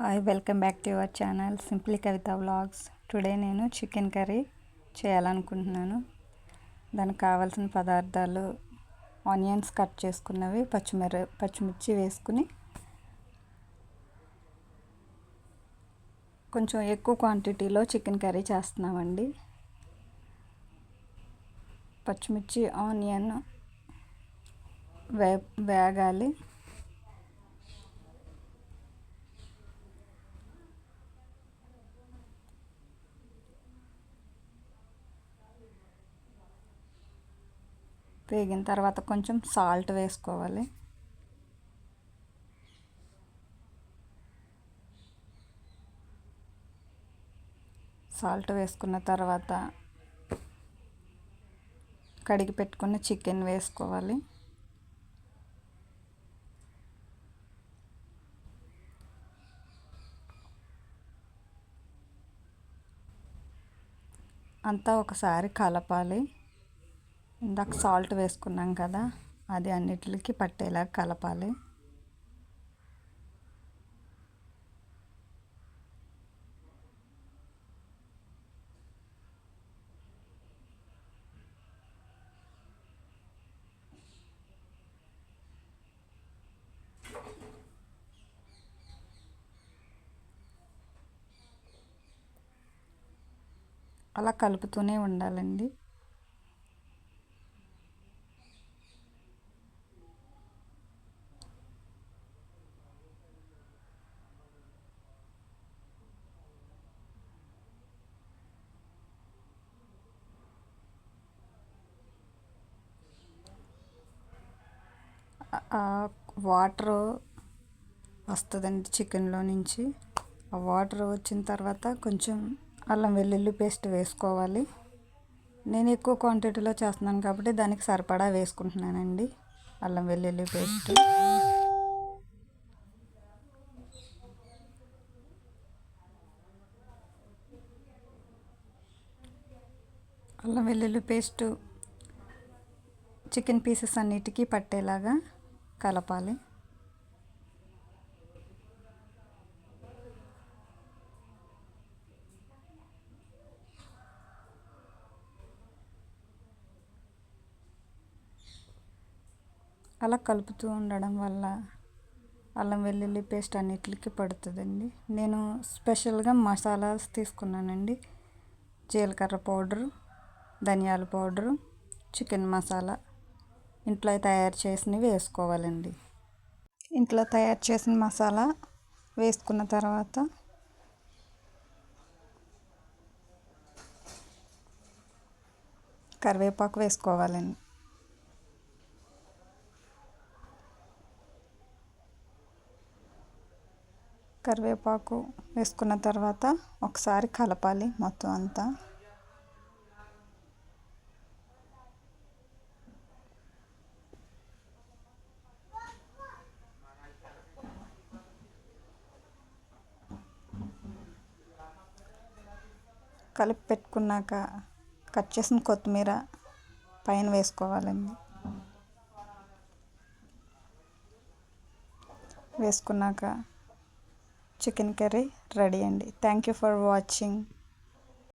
Hi welcome back to your channel simply Kavitha vlogs today నేను chicken curry చేయాలనుకుంటున్నాను. దానికి కావాల్సిన పదార్థాలు ఆనియన్స్ కట్ చేసుకున్నవి పచ్చిమిర పచ్చిమిర్చి వేసుకుని కొంచెం ఎక్కువ క్వాంటిటీలో చికెన్ కర్రీ చేస్తున్నామండి. పచ్చిమిర్చి ఆనియన్ వే వేగాలి. వేగిన తర్వాత కొంచెం సాల్ట్ వేసుకోవాలి. సాల్ట్ వేసుకున్న తర్వాత కడిగి పెట్టుకున్న చికెన్ వేసుకోవాలి. అంతా ఒకసారి కలపాలి. ఇందాక సాల్ట్ వేసుకున్నాం కదా అది అన్నిటికి పట్టేలా కలపాలి. అలా కలుపుతూనే ఉండాలండి. వాటర్ వస్తుందండి చికెన్లో నుంచి. ఆ వాటర్ వచ్చిన తర్వాత కొంచెం అల్లం వెల్లుల్లి పేస్ట్ వేసుకోవాలి. నేను ఎక్కువ క్వాంటిటీలో చేస్తున్నాను కాబట్టి దానికి సరిపడా వేసుకుంటున్నానండి అల్లం వెల్లుల్లి పేస్ట్. అల్లం వెల్లుల్లి పేస్ట్ చికెన్ పీసెస్ అన్నిటికీ పట్టేలాగా కలపాలి. అలా కలుపుతూ ఉండడం వల్ల అల్లం వెల్లుల్లి పేస్ట్ అన్నిటికి పడుతుందండి. నేను స్పెషల్గా మసాలాస్ తీసుకున్నానండి. జీలకర్ర పౌడరు ధనియాల పౌడరు చికెన్ మసాలా. ఇంట్లో తయారు చేసినవి వేసుకోవాలండి. ఇంట్లో తయారు చేసిన మసాలా వేసుకున్న తర్వాత కరివేపాకు వేసుకోవాలండి. కరివేపాకు వేసుకున్న తర్వాత ఒకసారి కలపాలి మొత్తం అంతా. కలిపి పెట్టుకున్నాక కట్ చేసిన కొత్తిమీర పైన వేసుకోవాలండి. వేసుకున్నాక చికెన్ కర్రీ రెడీ అండి. Thank you for watching